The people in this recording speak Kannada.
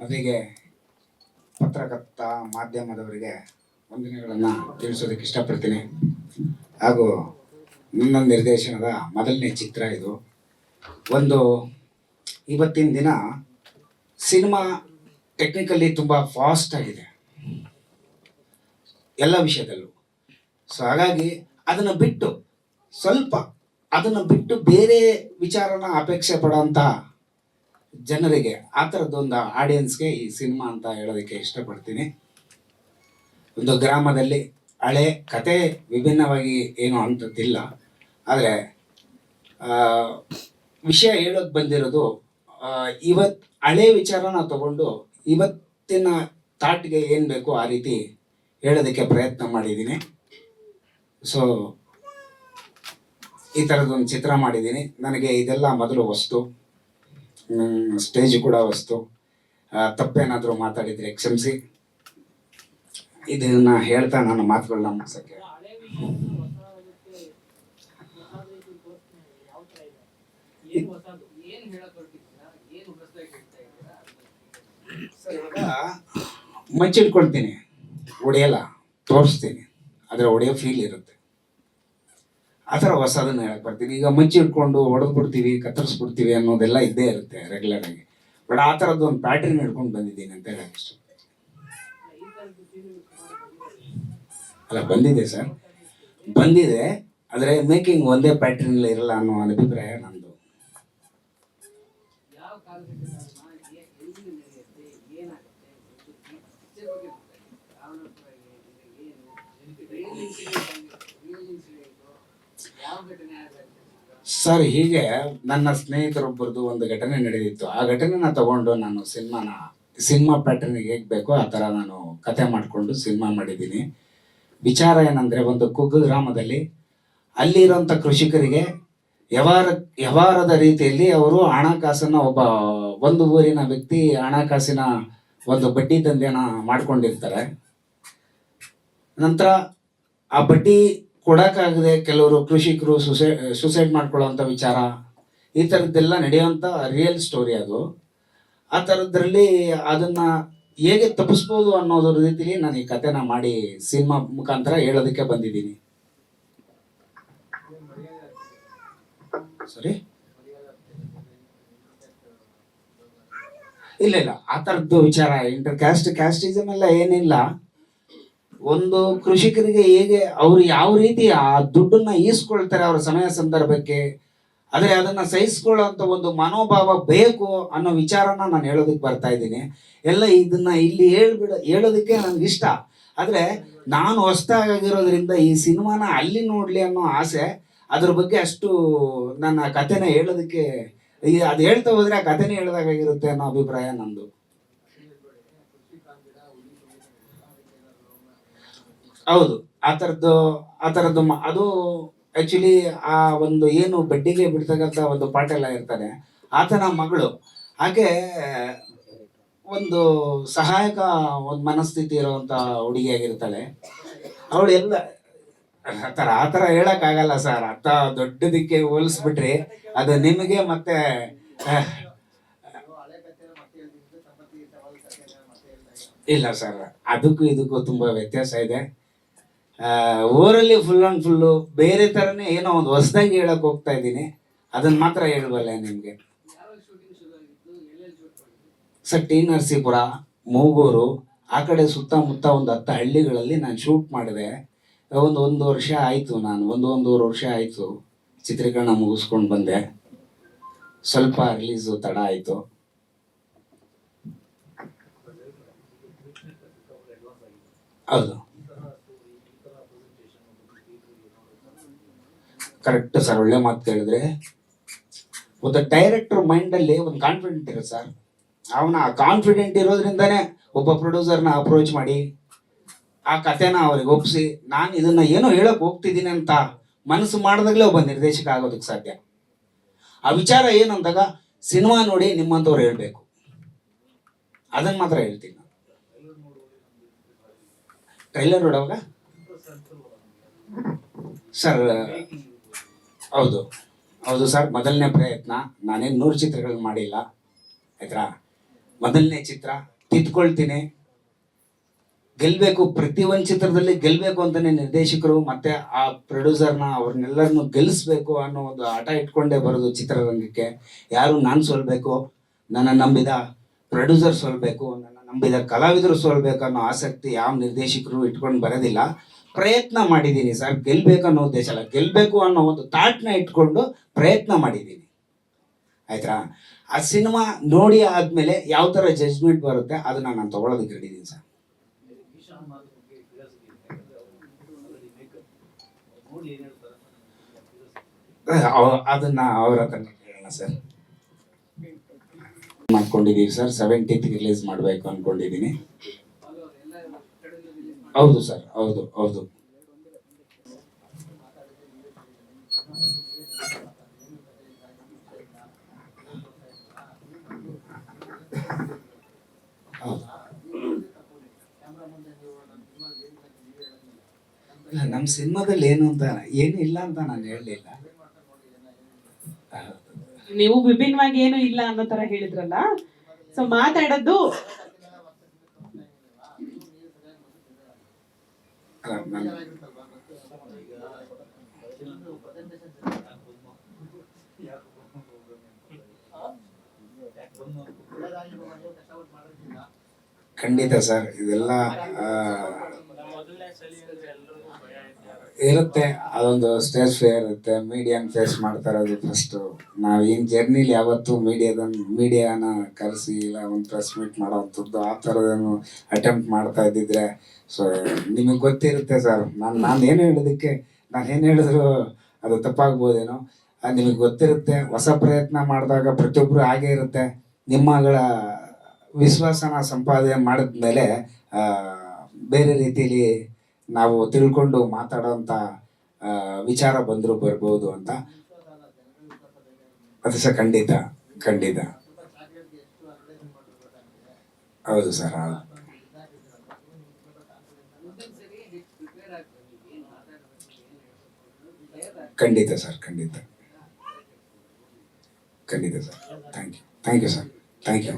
ಮೊದಲಿಗೆ ಪತ್ರಕರ್ತ ಮಾಧ್ಯಮದವರಿಗೆ ವಂದನೆಗಳನ್ನು ತಿಳಿಸೋದಕ್ಕೆ ಇಷ್ಟಪಡ್ತೀನಿ. ಹಾಗೂ ನನ್ನ ನಿರ್ದೇಶನದ ಮೊದಲನೇ ಚಿತ್ರ ಇದು. ಒಂದು ಇವತ್ತಿನ ದಿನ ಸಿನಿಮಾ ಟೆಕ್ನಿಕಲಿ ತುಂಬ ಫಾಸ್ಟ್ ಆಗಿದೆ. ಎಲ್ಲ ವಿಷಯದಲ್ಲೂ. ಸೊ ಹಾಗಾಗಿ ಅದನ್ನು ಬಿಟ್ಟು ಸ್ವಲ್ಪ ಅದನ್ನು ಬಿಟ್ಟು ಬೇರೆ ವಿಚಾರನ ಅಪೇಕ್ಷೆ ಪಡೋಂಥ ಜನರಿಗೆ ಆ ಥರದ್ದೊಂದು ಆಡಿಯನ್ಸ್ಗೆ ಈ ಸಿನಿಮಾ ಅಂತ ಹೇಳೋದಕ್ಕೆ ಇಷ್ಟಪಡ್ತೀನಿ. ಒಂದು ಗ್ರಾಮದಲ್ಲಿ ಹಳೆ ಕತೆ ವಿಭಿನ್ನವಾಗಿ ಏನು ಅಂಥದ್ದಿಲ್ಲ. ಆದರೆ ವಿಷಯ ಹೇಳೋಕೆ ಬಂದಿರೋದು ಇವತ್ತು ಹಳೆ ವಿಚಾರನ ತಗೊಂಡು ಇವತ್ತಿನ ತಾಟ್ಗೆ ಏನು ಬೇಕೋ ಆ ರೀತಿ ಹೇಳೋದಕ್ಕೆ ಪ್ರಯತ್ನ ಮಾಡಿದ್ದೀನಿ. ಸೊ ಈ ಥರದೊಂದು ಚಿತ್ರ ಮಾಡಿದ್ದೀನಿ. ನನಗೆ ಇದೆಲ್ಲ ಮೊದಲು ವಸ್ತು. ಸ್ಟೇಜ್ ಕೂಡ ವಸ್ತು. ತಪ್ಪೇನಾದರೂ ಮಾತಾಡಿದರೆ ಕ್ಷಮಿಸಿ. ಇದನ್ನ ಹೇಳ್ತಾ ನನ್ನ ಮಾತುಗಳನ್ನ ಮುಗಿಸೋಕ್ಕೆ. ಮಚ್ಚಿಟ್ಕೊಳ್ತೀನಿ. ಹೊಡೆಯಲ್ಲ ತೋರಿಸ್ತೀನಿ. ಆದರೆ ಹೊಡೆಯೋ ಫೀಲ್ ಇರುತ್ತೆ. ಆ ಥರ ಹೊಸದನ್ನ ಹೇಳಕ್ ಬರ್ತೀನಿ. ಈಗ ಮಂಚಿ ಇಟ್ಕೊಂಡು ಹೊಡೆದು ಬಿಡ್ತೀವಿ, ಕತ್ತರಿಸ್ಬಿಡ್ತೀವಿ ಅನ್ನೋದೆಲ್ಲ ಇದ್ದೇ ಇರುತ್ತೆ ರೆಗ್ಯುಲರ್ ಆಗಿ. ಬಟ್ ಆ ಥರದ್ದು ಒಂದು ಪ್ಯಾಟ್ರಿನ್ ಹಿಡ್ಕೊಂಡು ಬಂದಿದ್ದೀನಿ ಅಂತ ಹೇಳಕ್ ಇಷ್ಟ ಅಲ್ಲ, ಬಂದಿದೆ ಸರ್. ಬಂದಿದೆ, ಆದರೆ ಮೇಕಿಂಗ್ ಒಂದೇ ಪ್ಯಾಟರ್ನ್ ಇರಲ್ಲ ಅನ್ನೋ ಅಭಿಪ್ರಾಯ ನಂದು ಯಾವ ಕಾಲಘಟ್ಟದಲ್ಲಿ ಎಲ್ಲಿ ನಡೆಯುತ್ತೆ ಏನಾಗುತ್ತೆ ಒಂದು picture ಬಗ್ಗೆ ಗೊತ್ತಾಗಿದೆ. ರಾವಣಪುರ ಏನು, ಇದು ಏನು, real incident ಆಗಿರುತ್ತೆ, real incident, ಯಾವ ಘಟನೆ ಆಗುತ್ತೆ ಸರ್, ಹೀಗೆ ನನ್ನ ಸ್ನೇಹಿತರೊಬ್ಬರದು ಒಂದು ಘಟನೆ ನಡೆದಿತ್ತು. ಆ ಘಟನೆನ ತಗೊಂಡು ನಾನು ಸಿನಿಮಾನ, ಸಿನಿಮಾ ಪ್ಯಾಟರ್ನ್ ಹೇಗೆ ಬೇಕೋ ಆ ಥರ ನಾನು ಕತೆ ಮಾಡಿಕೊಂಡು ಸಿನಿಮಾ ಮಾಡಿದ್ದೀನಿ. ವಿಚಾರ ಏನಂದರೆ, ಒಂದು ಕುಗ್ಗು ಗ್ರಾಮದಲ್ಲಿ ಅಲ್ಲಿರೋಂಥ ಕೃಷಿಕರಿಗೆ ವ್ಯವಹಾರ, ವ್ಯವಹಾರದ ರೀತಿಯಲ್ಲಿ ಅವರು ಹಣಕಾಸನ್ನು ಒಬ್ಬ, ಒಂದು ಊರಿನ ವ್ಯಕ್ತಿ ಹಣಕಾಸಿನ ಒಂದು ಬಡ್ಡಿ ದಂಧೆನ ಮಾಡ್ಕೊಂಡಿರ್ತಾರೆ. ನಂತರ ಆ ಬಡ್ಡಿ ಕೊಡೋಕ್ಕಾಗದೆ ಕೆಲವರು ಕೃಷಿಕರು ಸುಸೈ ಸುಸೈಡ್ ಮಾಡ್ಕೊಳ್ಳೋವಂಥ ವಿಚಾರ, ಈ ಥರದ್ದೆಲ್ಲ ನಡೆಯುವಂಥ ರಿಯಲ್ ಸ್ಟೋರಿ ಅದು. ಆ ಥರದ್ರಲ್ಲಿ ಅದನ್ನು ಹೇಗೆ ತಪ್ಪಿಸ್ಬೋದು ಅನ್ನೋದ್ರ ರೀತಿಲಿ ನಾನು ಈ ಕಥೆನ ಮಾಡಿ ಸಿನಿಮಾ ಮುಖಾಂತರ ಹೇಳೋದಕ್ಕೆ ಬಂದಿದ್ದೀನಿ. ಸರಿ ಇಲ್ಲ ಇಲ್ಲ. ಆ ಥರದ್ದು ವಿಚಾರ ಇಂಟರ್ ಕ್ಯಾಸ್ಟ್ ಕ್ಯಾಸ್ಟಿಸಮ್ ಎಲ್ಲ ಏನಿಲ್ಲ. ಒಂದು ಕೃಷಿಕರಿಗೆ ಹೇಗೆ ಅವ್ರು ಯಾವ ರೀತಿ ಆ ದುಡ್ಡನ್ನ ಈಸ್ಕೊಳ್ತಾರೆ ಅವರ ಸಮಯ ಸಂದರ್ಭಕ್ಕೆ, ಆದರೆ ಅದನ್ನ ಸಹಿಸ್ಕೊಳ್ಳೋಂಥ ಒಂದು ಮನೋಭಾವ ಬೇಕು ಅನ್ನೋ ವಿಚಾರನ ನಾನು ಹೇಳೋದಕ್ಕೆ ಬರ್ತಾ ಇದ್ದೀನಿ. ಎಲ್ಲ ಇದನ್ನ ಇಲ್ಲಿ ಹೇಳ್ಬಿಡ, ಹೇಳೋದಕ್ಕೆ ನನಗೆ ಇಷ್ಟ. ಆದರೆ ನಾನು ಹೊಸ್ದಾಗಿರೋದ್ರಿಂದ ಈ ಸಿನಿಮಾನ ಅಲ್ಲಿ ನೋಡ್ಲಿ ಅನ್ನೋ ಆಸೆ, ಅದ್ರ ಬಗ್ಗೆ ಅಷ್ಟು ನನ್ನ ಕಥೆನ ಹೇಳೋದಕ್ಕೆ ಅದು ಹೇಳ್ತಾ ಹೋದ್ರೆ ಆ ಕಥೆನೇ ಹೇಳ್ದಾಗಿರುತ್ತೆ ಅನ್ನೋ ಅಭಿಪ್ರಾಯ ನಂದು. ಹೌದು, ಆ ಥರದ್ದು ಆ ಥರದ್ದು ಅದು ಆ್ಯಕ್ಚುಲಿ ಆ ಒಂದು ಏನು ಬಡ್ಡಿಗೆ ಬಿಡ್ತಕ್ಕಂಥ ಒಂದು ಪಾಠ ಎಲ್ಲ ಇರ್ತಾನೆ, ಆತನ ಮಗಳು. ಹಾಗೆ ಒಂದು ಸಹಾಯಕ ಒಂದು ಮನಸ್ಥಿತಿ ಇರುವಂಥ ಹುಡುಗಿಯಾಗಿರ್ತಾಳೆ. ಅವಳು ಎಲ್ಲ, ಆ ಥರ ಆ ಥರ ಹೇಳೋಕ್ಕಾಗಲ್ಲ ಸರ್. ಅತ್ತ ದೊಡ್ಡದಕ್ಕೆ ಹೋಲಿಸ್ಬಿಟ್ರಿ ಅದು ನಿಮಗೆ ಮತ್ತೆ ಇಲ್ಲ ಸರ್. ಅದಕ್ಕೂ ಇದಕ್ಕೂ ತುಂಬ ವ್ಯತ್ಯಾಸ ಇದೆ. ಊರಲ್ಲಿ ಫುಲ್ ಆ್ಯಂಡ್ ಫುಲ್ಲು ಬೇರೆ ಥರನೇ ಏನೋ ಒಂದು ಹೊಸದಾಗಿ ಹೇಳಕ್ಕೆ ಹೋಗ್ತಾ ಇದ್ದೀನಿ. ಅದನ್ನ ಮಾತ್ರ ಹೇಳ್ಬಲ್ಲೆ ನಿಮಗೆ. ಸರ್, ಟಿ ನರಸೀಪುರ, ಮೂಗೂರು, ಆ ಕಡೆ ಸುತ್ತಮುತ್ತ ಒಂದು ಹತ್ತು ಹಳ್ಳಿಗಳಲ್ಲಿ ನಾನು ಶೂಟ್ ಮಾಡಿದೆ. ಒಂದು ಒಂದು ವರ್ಷ ಆಯಿತು ನಾನು, ಒಂದು ಒಂದೂವರೆ ವರ್ಷ ಆಯಿತು. ಚಿತ್ರೀಕರಣ ಮುಗಿಸ್ಕೊಂಡು ಬಂದೆ. ಸ್ವಲ್ಪ ರಿಲೀಸು ತಡ ಆಯಿತು. ಹೌದು. ಕರೆಕ್ಟ್ ಸರ್ ಒಳ್ಳೆ ಮಾತು ಕೇಳಿದ್ರೆ. ಒಬ್ಬ ಡೈರೆಕ್ಟರ್ ಮೈಂಡಲ್ಲಿ ಒಂದು ಕಾನ್ಫಿಡೆಂಟ್ ಇರುತ್ತೆ ಸರ್ ಅವನ ಆ ಕಾನ್ಫಿಡೆಂಟ್ ಇರೋದ್ರಿಂದನೇ ಒಬ್ಬ ಪ್ರೊಡ್ಯೂಸರ್ನ ಅಪ್ರೋಚ್ ಮಾಡಿ ಆ ಕಥೆನ ಅವ್ರಿಗೆ ಒಪ್ಪಿಸಿ ನಾನು ಇದನ್ನ ಏನೋ ಹೇಳಕ್ ಹೋಗ್ತಿದ್ದೀನಿ ಅಂತ ಮನಸ್ಸು ಮಾಡಿದಾಗಲೇ ಒಬ್ಬ ನಿರ್ದೇಶಕ ಆಗೋದಕ್ಕೆ ಸಾಧ್ಯ. ಆ ವಿಚಾರ ಏನಂದಾಗ ಅಂದಾಗ ಸಿನಿಮಾ ನೋಡಿ ನಿಮ್ಮಂಥವ್ರು ಹೇಳ್ಬೇಕು. ಅದನ್ನ ಮಾತ್ರ ಹೇಳ್ತೀನಿ ನಾನು. ಟ್ರೈಲರ್ ನೋಡುವಾಗ? ಸರ್ ಹೌದು. ಹೌದು ಸರ್, ಮೊದಲನೇ ಪ್ರಯತ್ನ, ನಾನೇನು ನೂರು ಚಿತ್ರಗಳ್ ಮಾಡಿಲ್ಲ, ಆಯ್ತಾ? ಮೊದಲನೇ ಚಿತ್ರ, ತಿದ್ಕೊಳ್ತೀನಿ. ಗೆಲ್ಬೇಕು, ಪ್ರತಿ ಒಂದು ಚಿತ್ರದಲ್ಲಿ ಗೆಲ್ಬೇಕು ಅಂತಾನೆ ನಿರ್ದೇಶಕರು, ಮತ್ತೆ ಆ ಪ್ರೊಡ್ಯೂಸರ್ನ ಅವ್ರನ್ನೆಲ್ಲರನ್ನು ಗೆಲ್ಲಿಸ್ಬೇಕು ಅನ್ನೋ ಒಂದು ಆಟ ಇಟ್ಕೊಂಡೇ ಬರೋದು ಚಿತ್ರರಂಗಕ್ಕೆ. ಯಾರು ನಾನು ಸೋಲ್ಬೇಕು, ನನ್ನ ನಂಬಿದ ಪ್ರೊಡ್ಯೂಸರ್ ಸೋಲ್ಬೇಕು, ನನ್ನ ನಂಬಿದ ಕಲಾವಿದರು ಸೋಲ್ಬೇಕು ಅನ್ನೋ ಆಸಕ್ತಿ ಯಾವ ನಿರ್ದೇಶಕರು ಇಟ್ಕೊಂಡು ಬರೋದಿಲ್ಲ. ಪ್ರಯತ್ನ ಮಾಡಿದ್ದೀನಿ ಸರ್. ಗೆಲ್ಬೇಕು ಅನ್ನೋ ಉದ್ದೇಶ ಅಲ್ಲ. ಗೆಲ್ಬೇಕು ಅನ್ನೋ ಒಂದು ತಾಟ್ನ ಇಟ್ಕೊಂಡು ಪ್ರಯತ್ನ ಮಾಡಿದ್ದೀನಿ. ಆಯ್ತಾ ಆ ಸಿನಿಮಾ ನೋಡಿ ಆದ್ಮೇಲೆ ಯಾವ ಥರ ಜಜ್ಮೆಂಟ್ ಬರುತ್ತೆ ಅದನ್ನ ನಾನು ತಗೊಳ್ಳೋದಕ್ಕೆ ಹಿಡಿದೀನಿ ಸರ್. ಅದನ್ನ ಅವ್ರ ಹತ್ರ ಹೇಳೋಣ ಸರ್. ಮಾಡ್ಕೊಂಡಿದ್ದೀವಿ ಸರ್. ಸೆವೆಂಟೀತ್ ರಿಲೀಸ್ ಮಾಡಬೇಕು ಅನ್ಕೊಂಡಿದೀನಿ ಅದು ಎಲ್ಲ ಕಡೆಯಿಂದ ರಿಲೀಸ್ ಮಾಡಿ ಹೌದು ಸರ್ ಹೌದು ಹೌದು. ನಮ್ಮ ಸಿನಿಮಾದಲ್ಲಿ ಏನು ಅಂತ ಏನು ಇಲ್ಲ ಅಂತ ನಾನು ಹೇಳಲಿಲ್ಲ. ನೀವು ವಿಭಿನ್ನವಾಗಿ ಏನು ಇಲ್ಲ ಅನ್ನೋ ತರ ಹೇಳಿದ್ರಲ್ಲ? ಸೊ ಮಾತಾಡೋದು ಖಂಡಿತ ಸರ್ ಇದೆಲ್ಲ ಇರುತ್ತೆ, ಅದೊಂದು ಸ್ಟೇಜ್ ಫೇರ್ ಇರುತ್ತೆ ಮೀಡಿಯಾನ ಫೇಸ್ ಮಾಡ್ತಾ ಇರೋದು ಫಸ್ಟು ನಾವು ಏನು ಜರ್ನಿಲಿ ಯಾವತ್ತೂ ಮೀಡಿಯಾದ ಮೀಡಿಯಾನ ಕರೆಸಿ, ಇಲ್ಲ ಒಂದು ಪ್ರೆಸ್ ಮೀಟ್ ಮಾಡೋವಂಥದ್ದು ಆ ಥರದೇನು ಅಟೆಂಪ್ಟ್ ಮಾಡ್ತಾ ಇದ್ದಿದ್ರೆ ಸೊ ನಿಮಗೆ ಗೊತ್ತಿರುತ್ತೆ ಸರ್ ನಾನು ನಾನು ಏನು ಹೇಳೋದಕ್ಕೆ, ನಾನು ಏನು ಹೇಳಿದ್ರು ಅದು ತಪ್ಪಾಗ್ಬೋದೇನೋ. ಅದು ನಿಮಗೆ ಗೊತ್ತಿರುತ್ತೆ, ಹೊಸ ಪ್ರಯತ್ನ ಮಾಡಿದಾಗ ಪ್ರತಿಯೊಬ್ಬರು ಹಾಗೇ ಇರುತ್ತೆ. ನಿಮ್ಮಗಳ ವಿಶ್ವಾಸನ ಸಂಪಾದನೆ ಮಾಡಿದ್ಮೇಲೆ ಬೇರೆ ರೀತಿಲಿ ನಾವು ತಿಳ್ಕೊಂಡು ಮಾತಾಡೋಂತ ವಿಚಾರ ಬಂದರೂ ಬರ್ಬೋದು ಅಂತ. ಅದು ಸರ್ ಖಂಡಿತ ಖಂಡಿತ. ಹೌದು ಸರ್ ಖಂಡಿತ ಸರ್, ಖಂಡಿತ. ಖಂಡಿತ sir. Thank you thank you sir thank you